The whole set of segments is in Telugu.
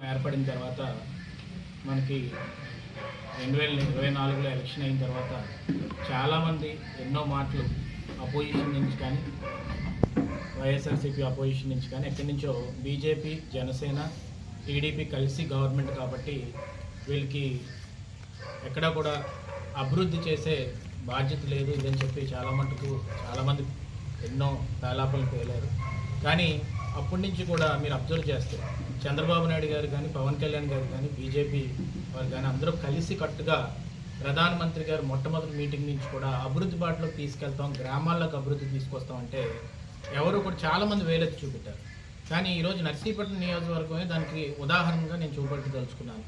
ఏర్పడిన తర్వాత మనకి రెండు వేల ఇరవై నాలుగులో ఎలక్షన్ అయిన తర్వాత చాలామంది ఎన్నో మాటలు అపోజిషన్ నుంచి కానీ వైఎస్ఆర్సీపీ అపోజిషన్ నుంచి కానీ ఎక్కడి నుంచో బీజేపీ జనసేన టీడీపీ కలిసి గవర్నమెంట్ కాబట్టి వీళ్ళకి ఎక్కడా కూడా అభివృద్ధి చేసే బాధ్యత లేదు ఇదని చెప్పి చాలా మటుకు చాలామంది ఎన్నో పేలాపలు పేలారు. కానీ అప్పటి నుంచి కూడా మీరు అబ్జర్వ్ చేస్తారు చంద్రబాబు నాయుడు గారు కానీ పవన్ కళ్యాణ్ గారు కానీ బీజేపీ వారు కానీ అందరూ కలిసి కట్టుగా ప్రధానమంత్రి గారు మొట్టమొదటి మీటింగ్ నుంచి కూడా అభివృద్ధి బాటలో తీసుకెళ్తాం గ్రామాల్లోకి అభివృద్ధి తీసుకొస్తాం అంటే ఎవరు కూడా చాలామంది వేలెత్తి చూపెట్టారు. కానీ ఈరోజు నర్సీపట్నం నియోజకవర్గమే దానికి ఉదాహరణగా నేను చూపెట్టదలుచుకున్నాను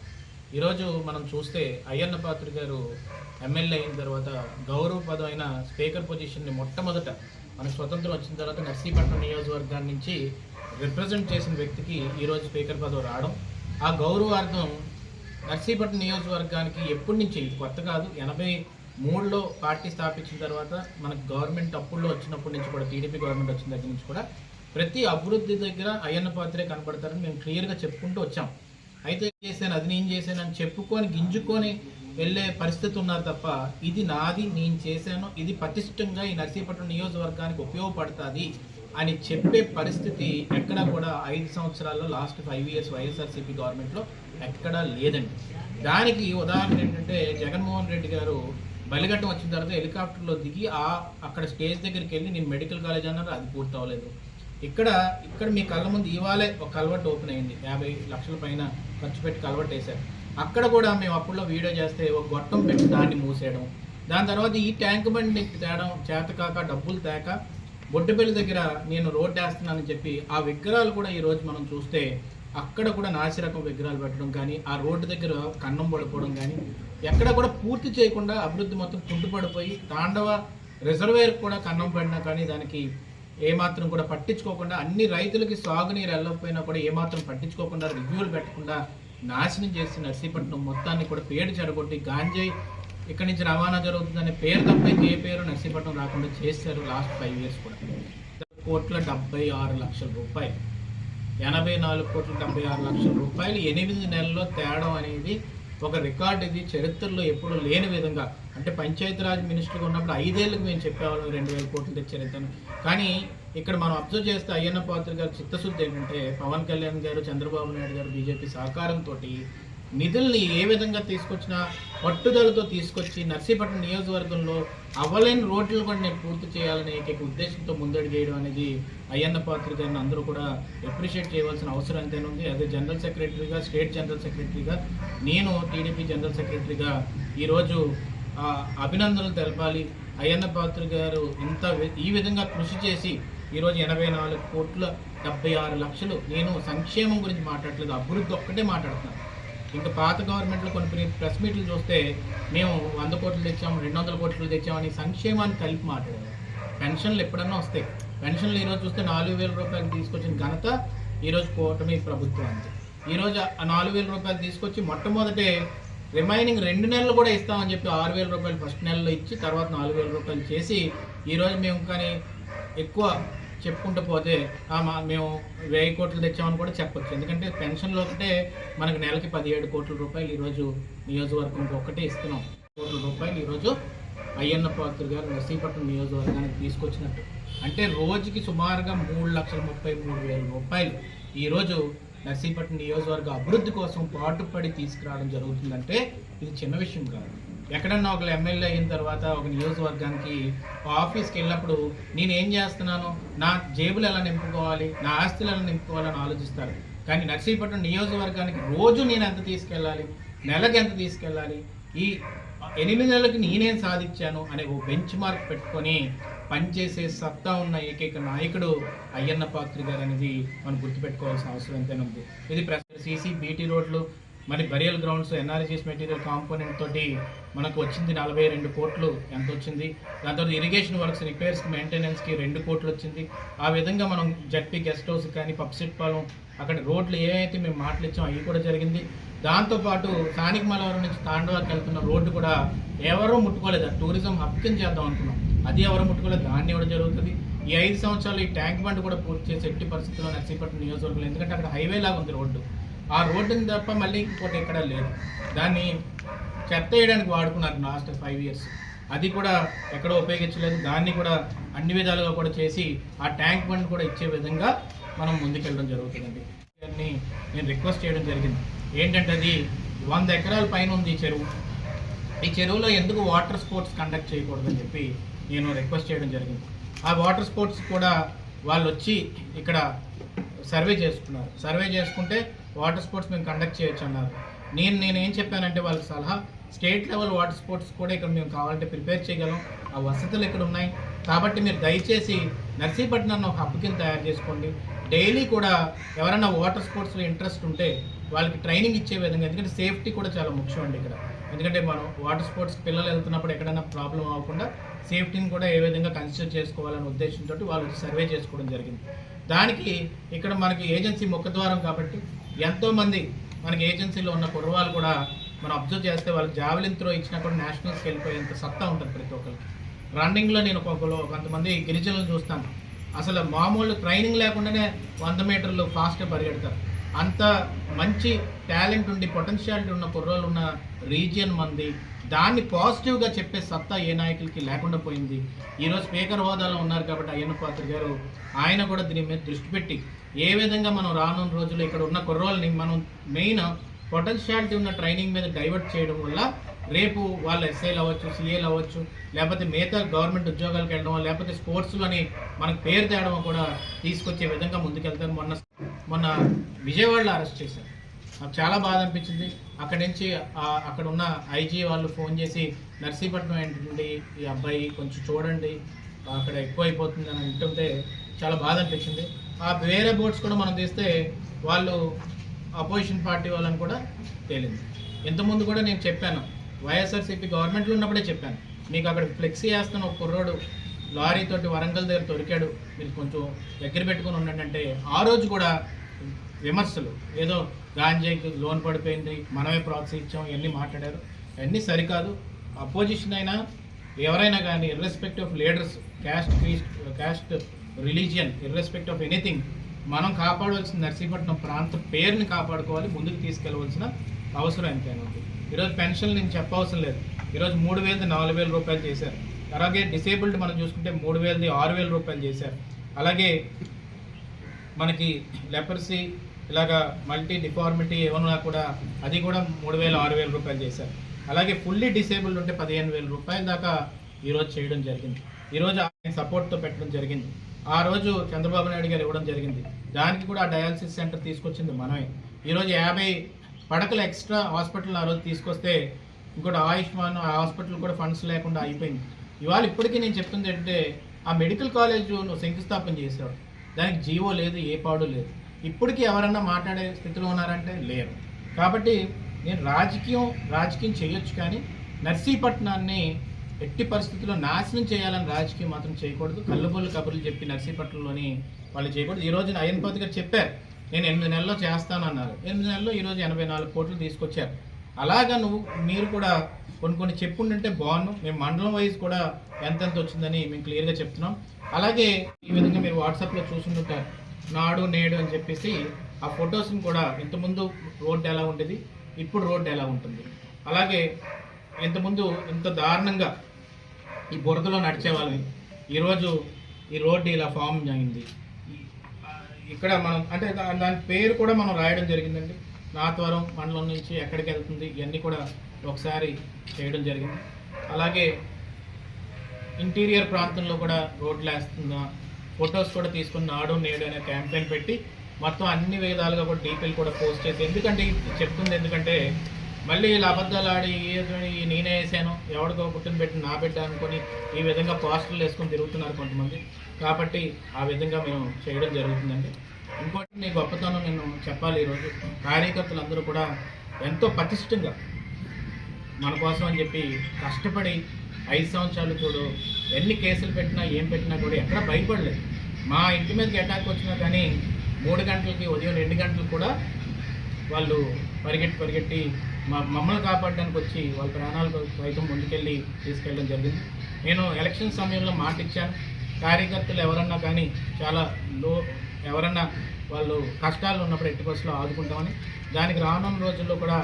ఈరోజు మనం చూస్తే అయ్యన్న పాత్ర గారు ఎమ్మెల్యే అయిన తర్వాత గౌరవ పదమైన స్పీకర్ పొజిషన్ని మొట్టమొదట మన స్వతంత్రం వచ్చిన తర్వాత నర్సీపట్నం నియోజకవర్గాన్ని నుంచి రిప్రజెంట్ చేసిన వ్యక్తికి ఈరోజు స్పీకర్ పదవి రావడం ఆ గౌరవార్థం నర్సీపట్నం నియోజకవర్గానికి ఎప్పటి నుంచి ఇది కొత్త కాదు. ఎనభై మూడులో పార్టీ స్థాపించిన తర్వాత మనకు గవర్నమెంట్ అప్పుల్లో వచ్చినప్పటి నుంచి కూడా టీడీపీ గవర్నమెంట్ వచ్చిన దగ్గర నుంచి కూడా ప్రతి అభివృద్ధి దగ్గర అయ్యన్న పాత్రే కనపడతారని మేము క్లియర్గా చెప్పుకుంటూ వచ్చాం. అయితే చేశాను అది నేను చేశాను అని చెప్పుకొని గింజుకొని వెళ్ళే పరిస్థితి ఉన్నారు తప్ప ఇది నాది నేను చేశాను ఇది పటిష్టంగా ఈ నర్సీపట్నం నియోజకవర్గానికి ఉపయోగపడుతుంది. అని చెప్పే పరిస్థితి ఎక్కడా కూడా ఐదు సంవత్సరాల్లో లాస్ట్ ఫైవ్ ఇయర్స్ వైఎస్ఆర్సీపీ గవర్నమెంట్లో ఎక్కడా లేదండి. దానికి ఉదాహరణ ఏంటంటే జగన్మోహన్ రెడ్డి గారు బలిగట్టం వచ్చిన తర్వాత హెలికాప్టర్లో దిగి ఆ అక్కడ స్టేజ్ దగ్గరికి వెళ్ళి నేను మెడికల్ కాలేజ్ అన్నారు అది పూర్తి అవ్వలేదు. ఇక్కడ ఇక్కడ మీ కళ్ళ ముందు ఇవాళే ఒక కల్వర్ట్ ఓపెన్ అయింది. యాభై లక్షల పైన ఖర్చు పెట్టి కల్వర్ట్ వేశారు. అక్కడ కూడా మేము అప్పుడులో వీడియో చేస్తే ఒక గొట్టం పెట్టి దాన్ని మూసేయడం. దాని తర్వాత ఈ ట్యాంక్ బండి తేడం చేతకాక డబ్బులు తేక బొడ్డుపల్లి దగ్గర నేను రోడ్ వేస్తున్నానని చెప్పి ఆ విగ్రహాలు కూడా ఈరోజు మనం చూస్తే అక్కడ కూడా నాసిరకం విగ్రహాలు పెట్టడం కానీ ఆ రోడ్డు దగ్గర కన్నం పడిపోవడం కానీ ఎక్కడ కూడా పూర్తి చేయకుండా అభివృద్ధి మొత్తం కుంటుపడిపోయి తాండవ రిజర్వేర్ కూడా కన్నం పడినా కానీ దానికి ఏమాత్రం కూడా పట్టించుకోకుండా అన్ని రైతులకి సాగునీరు వెళ్ళకపోయినా కూడా ఏమాత్రం పట్టించుకోకుండా రివ్యూలు పెట్టకుండా నాశనం చేసి నర్సీపట్నం మొత్తాన్ని కూడా పేరు చెడగొట్టి గాంజాయి ఇక్కడి నుంచి రవాణా జరుగుతుందనే పేరు తప్ప ఏ పేరు నర్సీపట్నం రాకుండా చేశారు లాస్ట్ ఫైవ్ ఇయర్స్ కూడా. కోట్ల డెబ్బై ఆరు లక్షల రూపాయలు. ఎనభై నాలుగు కోట్ల డెబ్బై ఆరు లక్షల రూపాయలు. ఎనిమిది నెలల్లో తేడం అనేది ఒక రికార్డు. ఇది చరిత్రలో ఎప్పుడు లేని విధంగా. అంటే పంచాయతీరాజ్ మినిస్టర్గా ఉన్నప్పుడు ఐదేళ్ళకి మేము చెప్పేవాళ్ళం రెండు వేల కోట్లు తెచ్చారు కానీ ఇక్కడ మనం అబ్జర్వ్ చేస్తే అయ్యన్న పాత్ర గారు చిత్తశుద్ధి ఏంటంటే పవన్ కళ్యాణ్ గారు చంద్రబాబు నాయుడు గారు బీజేపీ సహకారంతో నిధుల్ని ఏ విధంగా తీసుకొచ్చినా పట్టుదలతో తీసుకొచ్చి నర్సీపట్నం నియోజకవర్గంలో అవ్వలేని రోడ్లు కూడా నేను పూర్తి చేయాలనే ఏకైక ఉద్దేశంతో ముందడుగు వేయడం అనేది అయ్యన్న పాత్ర గారిని అందరూ కూడా అప్రిషియేట్ చేయవలసిన అవసరం ఎంతైనా ఉంది. అదే జనరల్ సెక్రటరీగా స్టేట్ జనరల్ సెక్రటరీగా నేను టీడీపీ జనరల్ సెక్రటరీగా ఈరోజు అభినందనలు తెలపాలి. అయ్యన్న పాత్ర గారు ఇంత ఈ విధంగా కృషి చేసి ఈరోజు ఎనభై నాలుగు కోట్ల డెబ్బై ఆరు లక్షలు నేను సంక్షేమం గురించి మాట్లాడలేదు అభివృద్ధి ఒక్కటే మాట్లాడుతున్నాను. ఇంకా పాత గవర్నమెంట్లో కొన్ని ప్రెస్ మీట్లు చూస్తే మేము వంద కోట్లు తెచ్చాము రెండు వందల కోట్లు తెచ్చామని సంక్షేమాన్ని కలిపి మాట్లాడారు. పెన్షన్లు ఎప్పుడన్నా వస్తాయి. పెన్షన్లు ఈరోజు చూస్తే నాలుగు వేల రూపాయలు తీసుకొచ్చిన ఘనత ఈరోజు కూటమి ప్రభుత్వానికి ఈరోజు ఆ నాలుగు వేల రూపాయలు తీసుకొచ్చి మొట్టమొదటే రిమైనింగ్ రెండు నెలలు కూడా ఇస్తామని చెప్పి ఆరు వేల రూపాయలు ఫస్ట్ నెలలో ఇచ్చి తర్వాత నాలుగు వేల రూపాయలు చేసి ఈరోజు మేము కానీ ఎక్కువ చెప్పుకుంటూ పోతే మా మేము వెయ్యి కోట్లు తెచ్చామని కూడా చెప్పొచ్చు. ఎందుకంటే పెన్షన్లో ఒకటే మనకు నెలకి పదిహేడు కోట్ల రూపాయలు ఈరోజు నియోజకవర్గంకి ఒకటే ఇస్తున్నాం. కోట్ల రూపాయలు ఈరోజు అయ్యన్న పాత్ర గారు నర్సీపట్నం నియోజకవర్గానికి తీసుకొచ్చినట్టు. అంటే రోజుకి సుమారుగా మూడు లక్షల ముప్పై మూడు వేల రూపాయలు ఈరోజు నర్సీపట్నం నియోజకవర్గ అభివృద్ధి కోసం పాటుపడి తీసుకురావడం జరుగుతుందంటే ఇది చిన్న విషయం కాదు. ఎక్కడన్నా ఒక ఎమ్మెల్యే అయిన తర్వాత ఒక నియోజకవర్గానికి ఆఫీస్కి వెళ్ళినప్పుడు నేను ఏం చేస్తున్నాను? నా జేబులు ఎలా నింపుకోవాలి? నా ఆస్తులు ఎలా నింపుకోవాలని ఆలోచిస్తారు. కానీ నర్సీపట్నం నియోజకవర్గానికి రోజు నేను ఎంత తీసుకెళ్ళాలి? నెలకు ఎంత తీసుకెళ్ళాలి? ఈ ఎనిమిది నెలలకు నేనేం సాధించాను అనే ఓ బెంచ్ మార్క్ పెట్టుకొని పనిచేసే సత్తా ఉన్న ఏకైక నాయకుడు అయ్యన్న పాత్రి గారు అనేది మనం గుర్తుపెట్టుకోవాల్సిన అవసరం ఎంతైనా ఉంది. ఇది ప్రస్తుతం సీసీ బీటీ రోడ్లు మరి burial grounds NREGS material component తోటి మనకు వచ్చింది నలభై రెండు కోట్లు ఎంత వచ్చింది? దాని తర్వాత ఇరిగేషన్ వర్క్స్ రిపేర్స్కి మెయింటెనెన్స్కి రెండు కోట్లు వచ్చింది. ఆ విధంగా మనం జడ్పీ గెస్ట్ హౌస్ కానీ పప్సెట్ పాలెం అక్కడ రోడ్లు ఏవైతే మేము మాటలు అవి కూడా జరిగింది. దాంతోపాటు స్థానిక మలవరం నుంచి తాండవాకి వెళ్తున్న రోడ్డు కూడా ఎవరూ ముట్టుకోలేదు. టూరిజం హబ్ చేద్దాం అనుకున్నాం. అది ఎవరు ముట్టుకోలేదు. దాన్ని కూడా జరుగుతుంది. ఈ ఐదు సంవత్సరాలు ఈ ట్యాంక్ బండ్ కూడా పూర్తి చేసి ఎట్టి పరిస్థితుల్లో నర్సీపట్నం నియోజకవర్గంలో ఎందుకంటే అక్కడ హైవే లాగా ఉంది రోడ్డు. ఆ రోడ్డుని తప్ప మళ్ళీ ఇంకోటి ఎక్కడ లేదు. దాన్ని చెత్త వేయడానికి వాడుకున్నారు లాస్ట్ ఫైవ్ ఇయర్స్. అది కూడా ఎక్కడ ఉపయోగించలేదు. దాన్ని కూడా అన్ని విధాలుగా కూడా చేసి ఆ ట్యాంక్ బండ్ కూడా ఇచ్చే విధంగా మనం ముందుకెళ్ళడం జరుగుతుందండి. గారిని నేను రిక్వెస్ట్ చేయడం జరిగింది. ఏంటంటే అది వంద ఎకరాల పైన ఉంది ఈ చెరువు. ఈ చెరువులో ఎందుకు వాటర్ స్పోర్ట్స్ కండక్ట్ చేయకూడదని చెప్పి నేను రిక్వెస్ట్ చేయడం జరిగింది. ఆ వాటర్ స్పోర్ట్స్ కూడా వాళ్ళు వచ్చి ఇక్కడ సర్వే చేసుకున్నారు. సర్వే చేసుకుంటే వాటర్ స్పోర్ట్స్ మేము కండక్ట్ చేయొచ్చు అన్నారు. నేను నేను ఏం చెప్పానంటే వాళ్ళకి సలహా స్టేట్ లెవెల్ వాటర్ స్పోర్ట్స్ కూడా ఇక్కడ మేము కావాలంటే ప్రిపేర్ చేయగలం. ఆ వసతులు ఇక్కడ ఉన్నాయి. కాబట్టి మీరు దయచేసి నర్సీపట్నం ఒక హబ్ కింద తయారు చేసుకోండి. డైలీ కూడా ఎవరైనా వాటర్ స్పోర్ట్స్లో ఇంట్రెస్ట్ ఉంటే వాళ్ళకి ట్రైనింగ్ ఇచ్చే విధంగా ఎందుకంటే సేఫ్టీ కూడా చాలా ముఖ్యం అండి ఇక్కడ. ఎందుకంటే మనం వాటర్ స్పోర్ట్స్ పిల్లలు వెళ్తున్నప్పుడు ఎక్కడైనా ప్రాబ్లం అవ్వకుండా సేఫ్టీని కూడా ఏ విధంగా కన్సిడర్ చేసుకోవాలనే ఉద్దేశంతో వాళ్ళు సర్వే చేసుకోవడం జరిగింది. దానికి ఇక్కడ మనకి ఏజెన్సీ ముఖద్వారం కాబట్టి ఎంతోమంది మనకి ఏజెన్సీలో ఉన్న కుర్రవాళ్ళు కూడా మనం అబ్జర్వ్ చేస్తే వాళ్ళకి జావెలిన్ త్రో ఇచ్చినా కూడా నేషనల్స్కి వెళ్ళిపోయేంత సత్తా ఉంటుంది ప్రతి ఒక్కరికి. రన్నింగ్లో నేను ఒక్కొక్కరు కొంతమంది గిరిజనులు చూస్తాను. అసలు మామూలు ట్రైనింగ్ లేకుండానే వంద మీటర్లు ఫాస్ట్గా పరిగెడతారు. అంత మంచి టాలెంట్ ఉండి పొటెన్షియాలిటీ ఉన్న కుర్రోళ్ళు ఉన్న రీజియన్ మంది దాన్ని పాజిటివ్గా చెప్పే సత్తా ఏ నాయకులకి లేకుండా పోయింది. ఈరోజు స్పీకర్ హోదాలో ఉన్నారు కాబట్టి అయ్యన్న పాత్ర గారు ఆయన కూడా దీని మీద దృష్టి పెట్టి ఏ విధంగా మనం రానున్న రోజుల్లో ఇక్కడ ఉన్న కుర్రోళ్ళని మనం మెయిన్ పొటెన్షియాలిటీ ఉన్న ట్రైనింగ్ మీద డైవర్ట్ చేయడం వల్ల రేపు వాళ్ళు ఎస్ఐలు అవ్వచ్చు సీఏలు అవ్వచ్చు లేకపోతే మిగతా గవర్నమెంట్ ఉద్యోగాలకు వెళ్ళడం లేకపోతే స్పోర్ట్స్లోని మనకు పేరు తేడమో కూడా తీసుకొచ్చే విధంగా ముందుకెళ్తారు మొన్న మొన్న విజయవాడలో అరెస్ట్ చేశారు. నాకు చాలా బాధ అనిపించింది. అక్కడి నుంచి అక్కడ ఉన్న ఐజీ వాళ్ళు ఫోన్ చేసి నర్సీపట్నం ఏంటండి? ఈ అబ్బాయి కొంచెం చూడండి. అక్కడ ఎక్కువ అయిపోతుంది అని అంటుంటే చాలా బాధ అనిపించింది. ఆ వేరే బోర్డ్స్ కూడా మనం తీస్తే వాళ్ళు అపోజిషన్ పార్టీ వాళ్ళని కూడా తేలింది. ఇంతకుముందు కూడా నేను చెప్పాను. వైఎస్ఆర్సీపీ గవర్నమెంట్లో ఉన్నప్పుడే చెప్పాను. మీకు అక్కడ ఫ్లెక్సీ వేస్తున్న ఒక కుర్రోడు లారీ తోటి వరంగల్ దగ్గర దొరికాడు. మీరు కొంచెం దగ్గర పెట్టుకొని ఉండండి అంటే ఆ రోజు కూడా విమర్శలు. ఏదో గాంజాకి లోన్ పడిపోయింది. మనమే ప్రోత్సహించాం ఇవన్నీ మాట్లాడారు. అన్నీ సరికాదు. అపోజిషన్ అయినా ఎవరైనా కానీ irrespective of leaders caste caste religion irrespective of anything మనం కాపాడవలసిన నర్సీపట్నం ప్రాంత పేరుని కాపాడుకోవాలి ముందుకు తీసుకెళ్ళవలసిన అవసరం ఎంతైనా ఉంది. ఈరోజు పెన్షన్ నేను చెప్పవసరం లేదు. ఈరోజు మూడు వేలది నాలుగు వేల రూపాయలు చేశారు. అలాగే డిసేబుల్డ్ మనం చూసుకుంటే మూడు వేలది ఆరు వేల రూపాయలు చేశారు. అలాగే మనకి లెపర్సీ ఇలాగా మల్టీ డిఫార్మిటీ ఏమన్నా కూడా అది కూడా మూడు వేల ఆరు వేల రూపాయలు చేశారు. అలాగే ఫుల్లీ డిసేబుల్డ్ ఉంటే పదిహేను వేల రూపాయల దాకా ఈరోజు చేయడం జరిగింది. ఈరోజు ఆయన సపోర్ట్తో పెట్టడం జరిగింది. ఆ రోజు చంద్రబాబు నాయుడు గారు ఇవ్వడం జరిగింది. దానికి కూడా ఆ డయాలసిస్ సెంటర్ తీసుకొచ్చింది మనమే. ఈరోజు యాభై పడకలు ఎక్స్ట్రా హాస్పిటల్ ఆ రోజు తీసుకొస్తే ఇంకోటి ఆయుష్మాన్ ఆ హాస్పిటల్ కూడా ఫండ్స్ లేకుండా అయిపోయింది. ఇవాళ ఇప్పటికీ నేను చెప్తుంది ఏంటంటే ఆ మెడికల్ కాలేజ్ నువ్వు శంకుస్థాపన చేసావు. దానికి జీవో లేదు ఏ పాడు లేదు. ఇప్పటికీ ఎవరన్నా మాట్లాడే స్థితిలో ఉన్నారంటే లేరు. కాబట్టి నేను రాజకీయం రాజకీయం చేయొచ్చు కానీ నర్సీపట్నాన్ని ఎట్టి పరిస్థితుల్లో నాశనం చేయాలని రాజకీయం మాత్రం చేయకూడదు. కళ్ళబొల్లు కబుర్లు చెప్పి నర్సీపట్నంలోని వాళ్ళు చేయకూడదు. ఈ రోజున అయ్యన్పతి గారు చెప్పారు నేను ఎనిమిది నెలల్లో చేస్తానన్నారు ఎనిమిది నెలల్లో ఈరోజు ఎనభై నాలుగు కోట్లు తీసుకొచ్చారు. అలాగా నువ్వు మీరు కూడా కొన్ని కొన్ని చెప్పుండంటే బాగున్నాం మేము మండలం వైజ్ కూడా ఎంతెంత వచ్చిందని మేము క్లియర్గా చెప్తున్నాం. అలాగే ఈ విధంగా మీరు వాట్సాప్లో చూసుకుంటారు నాడు నేడు అని చెప్పేసి ఆ ఫొటోస్ని కూడా ఇంతకుముందు రోడ్డు ఎలా ఉండేది ఇప్పుడు రోడ్డు ఎలా ఉంటుంది. అలాగే ఇంతకుముందు ఇంత దారుణంగా ఈ బురదలో నడిచే వాళ్ళని ఈరోజు ఈ రోడ్డు ఇలా ఫామ్ అయింది. ఇక్కడ మనం అంటే దాని పేరు కూడా మనం రాయడం జరిగిందండి. నాతవరం మండలం నుంచి ఎక్కడికి వెళ్తుంది ఇవన్నీ కూడా ఒకసారి చేయడం జరిగింది. అలాగే ఇంటీరియర్ ప్రాంతంలో కూడా రోడ్లు వేస్తుందా ఫొటోస్ కూడా తీసుకుని నాడు నేడు అనే క్యాంపెయిన్ పెట్టి మొత్తం అన్ని విధాలుగా కూడా డీపీలు కూడా పోస్ట్ చేసి ఎందుకంటే చెప్తుంది ఎందుకంటే మళ్ళీ ఇలా అబద్ధాలు ఆడి నేనే వేసాను ఎవరికో పుట్టిన పెట్టి నా బిడ్డ అనుకొని ఈ విధంగా పోస్టర్లు వేసుకొని తిరుగుతున్నారు కొంతమంది. కాబట్టి ఆ విధంగా మేము చేయడం జరుగుతుందండి. ఇంకోటి నీ గొప్పతనం నేను చెప్పాలి ఈరోజు. కార్యకర్తలందరూ కూడా ఎంతో పటిష్టంగా మన కోసం అని చెప్పి కష్టపడి ఐదు సంవత్సరాలు చూడు ఎన్ని కేసులు పెట్టినా ఏం పెట్టినా కూడా ఎక్కడ భయపడలేదు. మా ఇంటి మీదకి అటాక్ వచ్చినా కానీ మూడు గంటలకి ఉదయం రెండు గంటలకు కూడా వాళ్ళు పరిగెట్టి పరిగెట్టి మా మమ్మల్ని కాపాడడానికి వచ్చి వాళ్ళ ప్రాణాలకు సైతం ముందుకెళ్ళి తీసుకెళ్ళడం జరిగింది. నేను ఎలక్షన్ సమయంలో మాట ఇచ్చాను. కార్యకర్తలు ఎవరన్నా కానీ చాలా లో ఎవరన్నా వాళ్ళు కష్టాలు ఉన్నప్పుడు ఎట్టి బస్సులో ఆదుకుంటామని దానికి రానున్న రోజుల్లో కూడా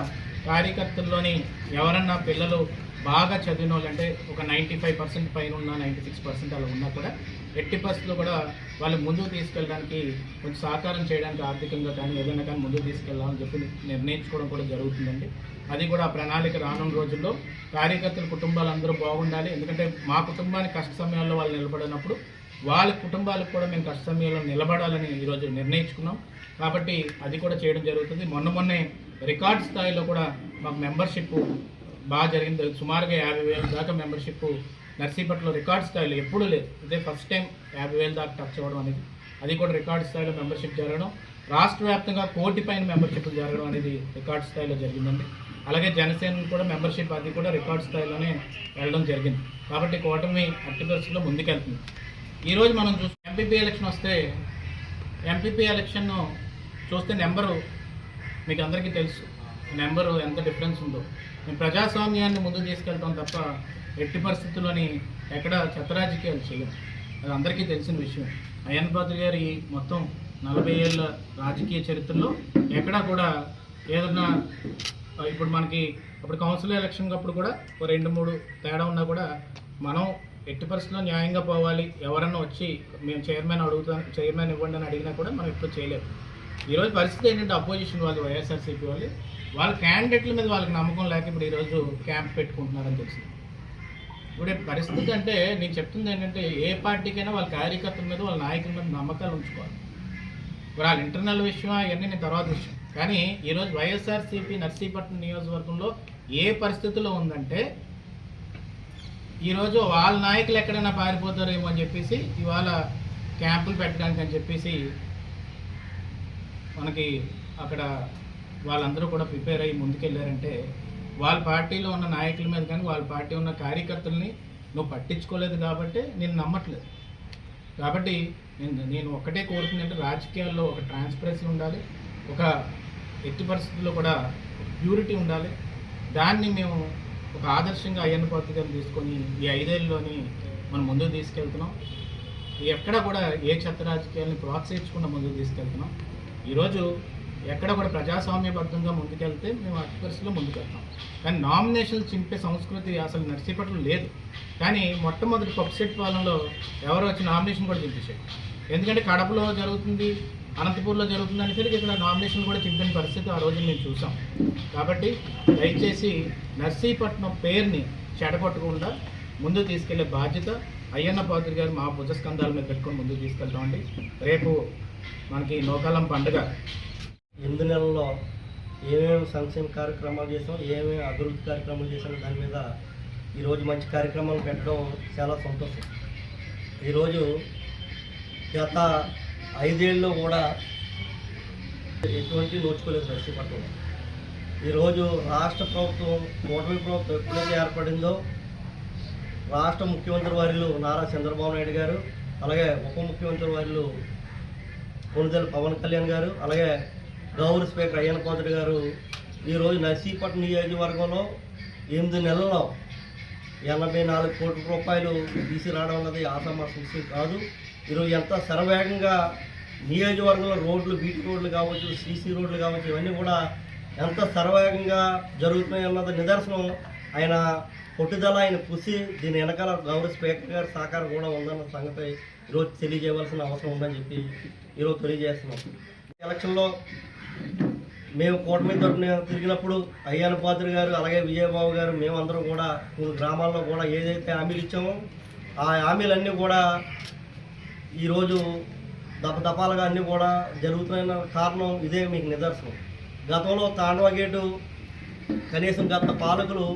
కార్యకర్తల్లోని ఎవరన్నా పిల్లలు బాగా చదివిన వాళ్ళు అంటే ఒక నైంటీ ఫైవ్ పర్సెంట్ పైన ఉన్న నైంటీ సిక్స్ పర్సెంట్ అలా ఉన్నా కూడా ఎట్టి పరిస్థితుల్లో కూడా వాళ్ళు ముందుకు తీసుకెళ్ళడానికి కొంచెం సహకారం చేయడానికి ఆర్థికంగా కానీ ఏదైనా కానీ ముందుకు తీసుకెళ్ళాలని చెప్పి నిర్ణయించుకోవడం కూడా జరుగుతుందండి. అది కూడా ఆ ప్రణాళిక రానున్న రోజుల్లో కార్యకర్తల కుటుంబాలు అందరూ బాగుండాలి. ఎందుకంటే మా కుటుంబానికి కష్ట సమయాల్లో వాళ్ళు నిలబడినప్పుడు వాళ్ళ కుటుంబాలకు కూడా మేము కష్ట సమయంలో నిలబడాలని ఈరోజు నిర్ణయించుకున్నాం. కాబట్టి అది కూడా చేయడం జరుగుతుంది. మొన్న మొన్నే రికార్డ్ స్థాయిలో కూడా మాకు మెంబర్షిప్ బాగా జరిగింది. సుమారుగా యాభై వేల దాకా మెంబర్షిప్ నర్సీపట్లో రికార్డ్ స్థాయిలో ఎప్పుడూ లేదు. ఇదే ఫస్ట్ టైం యాభై వేల దాకా టచ్ అవ్వడం అనేది. అది కూడా రికార్డ్ స్థాయిలో మెంబర్షిప్ జరగడం. రాష్ట్ర వ్యాప్తంగా కోటి పైన మెంబర్షిప్లు జరగడం అనేది రికార్డ్ స్థాయిలో జరిగిందండి. అలాగే జనసేన కూడా మెంబర్షిప్ అది కూడా రికార్డ్ స్థాయిలోనే వెళ్ళడం జరిగింది. కాబట్టి కూటమి అట్టి పరిస్థితుల్లో ముందుకెళ్తుంది. ఈరోజు మనం చూస్తే ఎంపీపీ ఎలక్షన్ వస్తే ఎంపీపీ ఎలక్షన్ చూస్తే నెంబరు మీకు అందరికీ తెలుసు. నెంబరు ఎంత డిఫరెన్స్ ఉందో. మేము ప్రజాస్వామ్యాన్ని ముందుకు తీసుకెళ్తాం తప్ప ఎట్టి పరిస్థితుల్లోని ఎక్కడ చెత్తరాజకీయాలు చేయం అది అందరికీ తెలిసిన విషయం. అయ్యన్ పాత్ర గారి మొత్తం నలభై ఏళ్ళ రాజకీయ చరిత్రలో ఎక్కడా కూడా ఏదన్నా ఇప్పుడు మనకి అప్పుడు కౌన్సిల్ ఎలక్షన్ అప్పుడు కూడా ఒక రెండు మూడు తేడా ఉన్నా కూడా మనం ఎట్టి పరిస్థితుల్లో న్యాయంగా పోవాలి. ఎవరన్నా వచ్చి మేము చైర్మన్ అడుగుతాం చైర్మన్ ఇవ్వండి అని అడిగినా కూడా మనం ఎప్పుడు చేయలేము ఈరోజు పరిస్థితి ఏంటంటే అపోజిషన్ వాళ్ళు వైఎస్ఆర్సీపీ వాళ్ళు వాళ్ళ క్యాండిడేట్ల మీద వాళ్ళకి నమ్మకం లేక ఇప్పుడు ఈరోజు క్యాంప్ పెట్టుకుంటున్నారని తెలిసింది. ఇప్పుడు పరిస్థితి అంటే నేను చెప్తుంది ఏంటంటే ఏ పార్టీకైనా వాళ్ళ కార్యకర్తల మీద వాళ్ళ నాయకుల మీద నమ్మకాలు ఉంచుకోవాలి. ఇప్పుడు వాళ్ళ ఇంటర్నల్ విషయం అవన్నీ నేను తర్వాత విషయం కానీ ఈరోజు వైఎస్ఆర్సీపీ నర్సీపట్నం నియోజకవర్గంలో ఏ పరిస్థితిలో ఉందంటే ఈరోజు వాళ్ళ నాయకులు ఎక్కడైనా పారిపోతారేమో అని చెప్పేసి ఇవాళ క్యాంపులు పెట్టడానికి అని చెప్పేసి మనకి అక్కడ వాళ్ళందరూ కూడా ప్రిపేర్ అయ్యి ముందుకెళ్ళారంటే వాళ్ళ పార్టీలో ఉన్న నాయకుల మీద కానీ వాళ్ళ పార్టీ ఉన్న కార్యకర్తల్ని నువ్వు పట్టించుకోలేదు కాబట్టి నేను నమ్మట్లేదు. కాబట్టి నేను నేను ఒక్కటే కోరుకుందంటే రాజకీయాల్లో ఒక ట్రాన్స్పరెన్సీ ఉండాలి ఒక ఎట్టి పరిస్థితుల్లో కూడా ప్యూరిటీ ఉండాలి. దాన్ని మేము ఒక ఆదర్శంగా అయ్యన్న పత్రికను తీసుకొని ఈ ఐదేళ్ళలోని మనం ముందుకు తీసుకెళ్తున్నాం. ఎక్కడ కూడా ఏ చెత్త రాజకీయాలను ప్రోత్సహించకుండా ముందుకు తీసుకెళ్తున్నాం. ఈరోజు ఎక్కడ కూడా ప్రజాస్వామ్యబద్ధంగా ముందుకెళ్తే మేము అట్టి పరిస్థితిలో ముందుకెళ్తాం. కానీ నామినేషన్ చింపే సంస్కృతి అసలు నర్సీపట్నం లేదు. కానీ మొట్టమొదటి పప్సెట్ పాలనలో ఎవరు వచ్చి నామినేషన్ కూడా చింపేశారు. ఎందుకంటే కడపలో జరుగుతుంది అనంతపూర్లో జరుగుతుంది అనేసరికి ఇక్కడ నామినేషన్ కూడా చింపిన పరిస్థితి ఆ రోజు మేము చూసాం. కాబట్టి దయచేసి నర్సీపట్నం పేరుని చెడగొట్టకుండా ముందు తీసుకెళ్ళే బాధ్యత అయ్యన్న పాత్రి గారు మా భుజస్కంధాల మీద పెట్టుకొని ముందుకు తీసుకెళ్తామండి. రేపు మనకి నోకాలం పండుగ. ఎనిమిది నెలల్లో ఏమేమి సంక్షేమ కార్యక్రమాలు చేసాం ఏమేమి అభివృద్ధి కార్యక్రమాలు చేసాం దాని మీద ఈరోజు మంచి కార్యక్రమాలు పెట్టడం చాలా సంతోషం. ఈరోజు గత ఐదేళ్ళు కూడా ఎటువంటి నోచుకోలేదు నర్సీపట్నం ఈరోజు రాష్ట్ర ప్రభుత్వం కూటమి ప్రభుత్వం ఎప్పుడైతే ఏర్పడిందో రాష్ట్ర ముఖ్యమంత్రి వారిలు నారా చంద్రబాబు నాయుడు గారు అలాగే ఉప ముఖ్యమంత్రి వారిలు కొనుదల పవన్ కళ్యాణ్ గారు అలాగే గౌరవ స్పీకర్ అయ్యన కోతడి గారు ఈరోజు నర్సీపట్నం నియోజకవర్గంలో ఎనిమిది నెలల్లో ఎనభై నాలుగు కోట్ల రూపాయలు తీసుకురావడం రావడం అన్నది ఆసామాస కాదు. ఈరోజు ఎంత శరవేగంగా నియోజకవర్గంలో రోడ్లు బీటీ రోడ్లు కావచ్చు సీసీ రోడ్లు కావచ్చు ఇవన్నీ కూడా ఎంత శరవేగంగా జరుగుతున్నాయి అన్నది నిదర్శనం. ఆయన పట్టుదల ఆయన కృషి దీని వెనకాల గౌరవ స్పీకర్ గారి సహకారం కూడా ఉందన్న సంగతి ఈరోజు తెలియజేయవలసిన అవసరం ఉందని చెప్పి ఈరోజు తెలియజేస్తున్నాం. ఎలక్షన్లో మేము కూటమి తరఫున తిరిగినప్పుడు అయ్యాన పాత్రి గారు అలాగే విజయబాబు గారు మేమందరం కూడా గ్రామాల్లో కూడా ఏదైతే హామీలు ఇచ్చామో ఆ హామీలన్నీ కూడా ఈరోజు దపదపాలుగా అన్నీ కూడా జరుగుతున్న కారణం ఇదే మీకు నిదర్శనం. గతంలో తాండవ గేటు కనీసం గత పాలకులు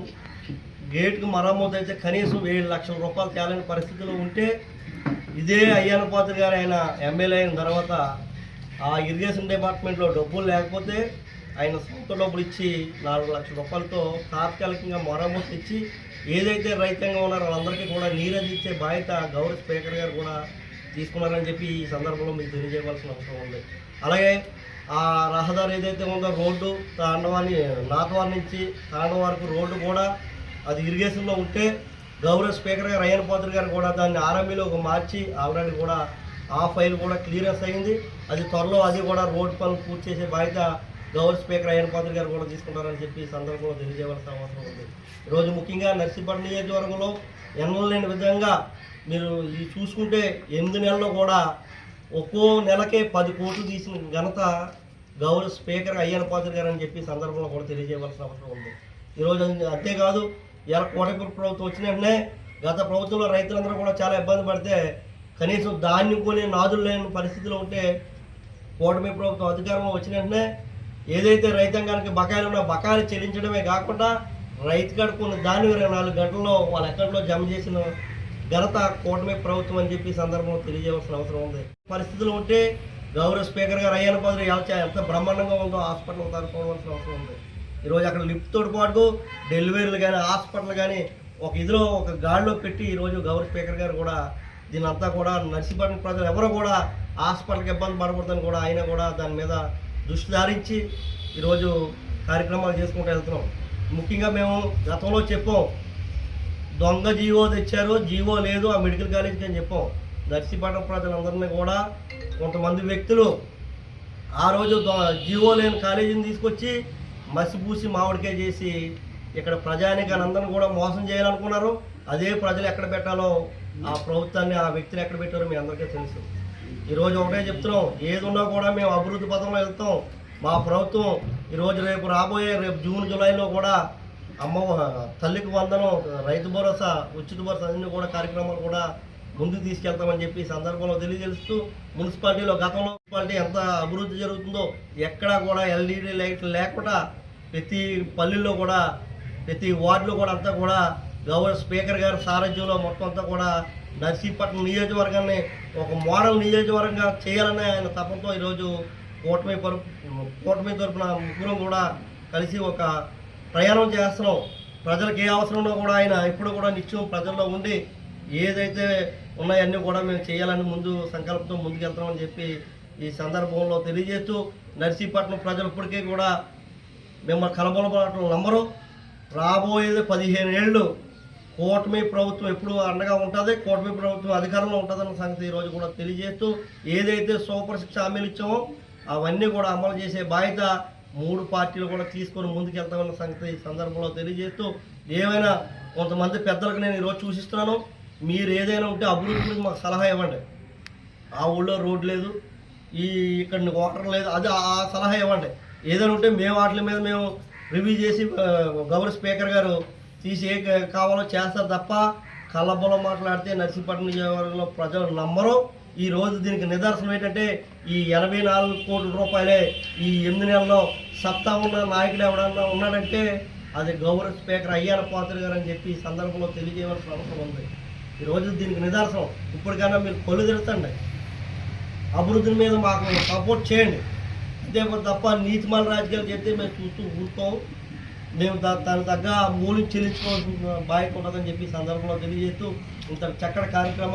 గేటుకు మరమ్మతు అయితే కనీసం ఏడు లక్షల రూపాయలు తేలని పరిస్థితిలో ఉంటే ఇదే అయ్యాన పాత్ర గారు ఆయన ఎమ్మెల్యే అయిన తర్వాత ఆ ఇరిగేషన్ డిపార్ట్మెంట్లో డబ్బులు లేకపోతే ఆయన సొంత డబ్బులు ఇచ్చి నాలుగు లక్షల రూపాయలతో తాత్కాలికంగా మరమ్మతు ఇచ్చి ఏదైతే రైతాంగం ఉన్నారో వాళ్ళందరికీ కూడా నీరు అందించే బాధ్యత గౌరవ స్పీకర్ గారు కూడా తీసుకున్నారని చెప్పి ఈ సందర్భంలో మీకు తెలియజేయవలసిన అవసరం ఉంది. అలాగే ఆ రహదారి ఏదైతే ఉందో రోడ్డు తాండవాన్ని నాతవారి నుంచి తాండవ వరకు రోడ్డు కూడా అది ఇరిగేషన్లో ఉంటే గౌరవ స్పీకర్ గారు అయ్యన్ పాత్ర గారు కూడా దాన్ని ఆర్ఎంబీలో మార్చి ఆల్రెడీ కూడా ఆ ఫైల్ కూడా క్లియరెన్స్ అయింది. అది త్వరలో అది కూడా రోడ్ పనులు పూర్తి చేసే బాధ్యత గౌరవ స్పీకర్ అయ్యన్ పాత్ర గారు కూడా తీసుకుంటారని చెప్పి సందర్భంలో తెలియజేయవలసిన అవసరం ఉంది. ఈరోజు ముఖ్యంగా నర్సీపట్నం నియోజకవర్గంలో ఎన్నో లేని విధంగా మీరు ఈ చూసుకుంటే ఎనిమిది నెలల్లో కూడా ఒక్కో నెలకే పది కోట్లు తీసిన ఘనత గౌరవ స్పీకర్ అయ్యన్ పాత్ర గారు అని చెప్పి సందర్భంలో కూడా తెలియజేయవలసిన అవసరం ఉంది. ఈరోజు అంతేకాదు ఇలా కోటపూర్ ప్రభుత్వం వచ్చిన వెంటనే గత ప్రభుత్వంలో రైతులందరూ కూడా చాలా ఇబ్బంది పడితే కనీసం ధాన్యం కొనే నాదులు లేని పరిస్థితిలో ఉంటే కూటమి ప్రభుత్వం అధికారంలో వచ్చిన వెంటనే ఏదైతే రైతాంగానికి బకాయిలు ఉన్నా బకాయిలు చెల్లించడమే కాకుండా రైతు కడుకున్న దాన్ని ఇరవై నాలుగు గంటల్లో వాళ్ళ అకౌంట్లో జమ చేసిన ఘనత కూటమి ప్రభుత్వం అని చెప్పి సందర్భంలో తెలియజేయవలసిన అవసరం ఉంది. పరిస్థితులు ఉంటే గౌరవ స్పీకర్ గారు అయ్యన పదవి ఎంత బ్రహ్మాండంగా ఉందో హాస్పిటల్ తరపుకోవాల్సిన అవసరం ఉంది. ఈరోజు అక్కడ లిఫ్ట్ తోటి పాటు డెలివరీలు కానీ హాస్పిటల్ కానీ ఒక ఇదిలో ఒక గాడిలో పెట్టి ఈరోజు గౌరవ స్పీకర్ గారు కూడా దీని అంతా కూడా నర్సీపట్నం ప్రజలు ఎవరు కూడా హాస్పిటల్కి ఇబ్బంది పడకూడదని కూడా ఆయన కూడా దాని మీద దృష్టి సారించి ఈరోజు కార్యక్రమాలు చేసుకుంటూ వెళ్తున్నాం. ముఖ్యంగా మేము గతంలో చెప్పాం దొంగ జీవో తెచ్చారు జీవో లేదు ఆ మెడికల్ కాలేజీకి అని చెప్పాం. నర్సీపట్నం ప్రజలందరినీ కూడా కొంతమంది వ్యక్తులు ఆ రోజు దొ- జీవో లేని కాలేజీని తీసుకొచ్చి మసిపూసి మామిడికాయ చేసి ఇక్కడ ప్రజానికి అందరిని కూడా మోసం చేయాలనుకున్నారు. అదే ప్రజలు ఎక్కడ పెట్టాలో ఆ ప్రభుత్వాన్ని ఆ వ్యక్తిని ఎక్కడ పెట్టారో మీ అందరికీ తెలుసు. ఈరోజు ఒకటే చెప్తున్నాం ఏది ఉన్నా కూడా మేము అభివృద్ధి పథంలో వెళ్తాం. మా ప్రభుత్వం ఈరోజు రేపు రాబోయే రేపు జూన్ జూలైలో కూడా అమ్మ తల్లికి వందనం రైతు భరోసా ఉచిత భరోసా అన్ని కూడా కార్యక్రమాలు కూడా ముందుకు తీసుకెళ్తామని చెప్పి సందర్భంలో తెలియజేస్తూ మున్సిపాలిటీలో గతంలో మున్సిపాలిటీ ఎంత అభివృద్ధి జరుగుతుందో ఎక్కడా కూడా ఎల్ఈడి లైట్లు లేకుండా ప్రతి పల్లెల్లో కూడా ప్రతి వార్డులో కూడా అంతా కూడా గవర్నర్ స్పీకర్ గారి సారథ్యంలో మొత్తం అంతా కూడా నర్సీపట్నం నియోజకవర్గాన్ని ఒక మోడల్ నియోజకవర్గంగా చేయాలనే ఆయన తపంతో ఈరోజు కూటమి పరు కూటమి తరపున ముగ్గురం కూడా కలిసి ఒక ప్రయాణం చేస్తున్నాం. ప్రజలకు ఏ అవసరంలో కూడా ఆయన ఇప్పుడు కూడా నిత్యం ప్రజల్లో ఉండి ఏదైతే ఉన్నాయన్నీ కూడా మేము చేయాలని ముందు సంకల్పంతో ముందుకెళ్తామని చెప్పి ఈ సందర్భంలో తెలియజేస్తూ నర్సీపట్నం ప్రజలు ఇప్పటికీ కూడా మిమ్మల్ని కలబలపడటం నమ్మరు. రాబోయేది పదిహేను ఏళ్ళు కూటమి ప్రభుత్వం ఎప్పుడు అండగా ఉంటుంది కూటమి ప్రభుత్వం అధికారంలో ఉంటుందన్న సంగతి ఈరోజు కూడా తెలియజేస్తూ ఏదైతే సూపర్ శిక్ష హామీలు ఇచ్చామో అవన్నీ కూడా అమలు చేసే బాధ్యత మూడు పార్టీలు కూడా తీసుకొని ముందుకెళ్తామన్న సంగతి ఈ సందర్భంలో తెలియజేస్తూ ఏమైనా కొంతమంది పెద్దలకు నేను ఈరోజు చూసిస్తున్నాను. మీరు ఏదైనా ఉంటే అభివృద్ధి గురించి మాకు సలహా ఇవ్వండి. ఆ ఊళ్ళో రోడ్ లేదు ఈ ఇక్కడ వాటర్ లేదు అది ఆ సలహా ఇవ్వండి. ఏదైనా ఉంటే మేము వాటి మీద మేము రివ్యూ చేసి గవర్నర్ స్పీకర్ గారు తీసి ఏ కావాలో చేస్తారు తప్ప కళ్ళబొల మాట్లాడితే నర్సీపట్నం నియోజకవర్గంలో ప్రజలు నమ్మరు. ఈ రోజు దీనికి నిదర్శనం ఏంటంటే ఈ ఎనభై నాలుగు కోట్ల రూపాయలే ఈ ఎనిమిది నెలల్లో సత్తా ఉన్న నాయకుడు ఎవడన్నా ఉన్నాడంటే అది గౌరవ స్పీకర్ అయ్యార పాత్ర గారు అని చెప్పి ఈ సందర్భంలో తెలియజేయవలసిన అవసరం ఉంది. ఈరోజు దీనికి నిదర్శనం. ఇప్పటికైనా మీరు కొలు తిరుతండి అభివృద్ధి మీద మాకు సపోర్ట్ చేయండి. అంతే తప్ప నీతిమాల రాజకీయాలు చెప్తే మేము చూస్తూ ఊరుకోం మేము దాని తగ్గ మూలం చెల్లించుకోవాల్సిన బాధ్యత ఉన్నదని చెప్పి సందర్భంలో తెలియజేస్తూ ఇంత చక్కటి కార్యక్రమాలు